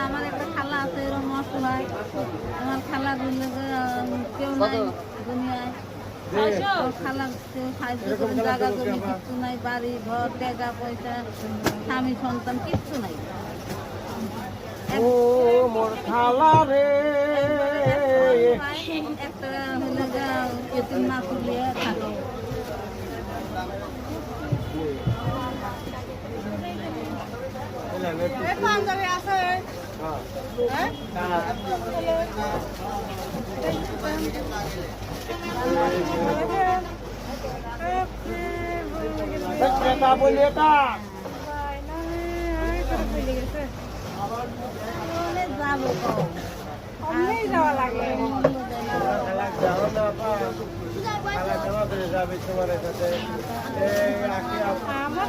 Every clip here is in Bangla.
আমার একটা খালা আছে এরকম অসহায় আমার খালা দিলে কেউ নাই দুনিয়ায় জায়গা জমি কিচ্ছু নাই বাড়ি ঘর টাকা পয়সা স্বামী সন্তান কিচ্ছু নাই ও মোর খালা রে একটা হলে গা এতিম না থাকে যাওয়া লাগে যাবে তোমার আমার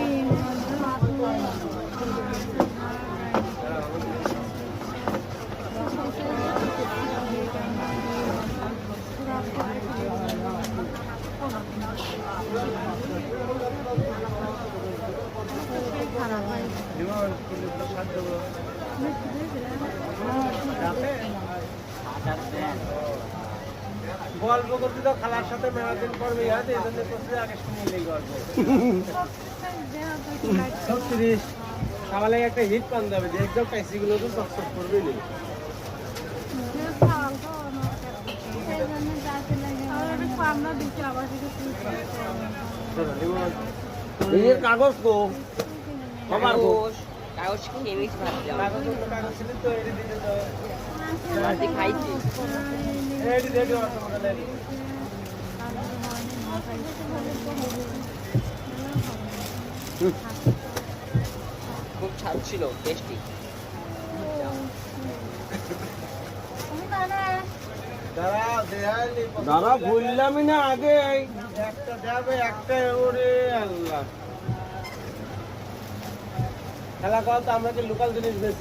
গল্প করতে তো খালার সাথে মেলা দিন পর বিয়ে হয় তো এই জন্য করতে আগে শুনি এই গল্প। ছত্রিশ। সকালে একটা হিট পান যাবে যে একদম টাইসিগুলো তো চকচক করবে কাগজ তো আমার গো কাগজ খেয়ে খাইছি। খুব স্বাদ ছিল টেস্টি দাদা ভুললামই না আগে। একটা যাবে একটা ওরে। খেলা তো আমরা যে লোকাল জিনিস বেশি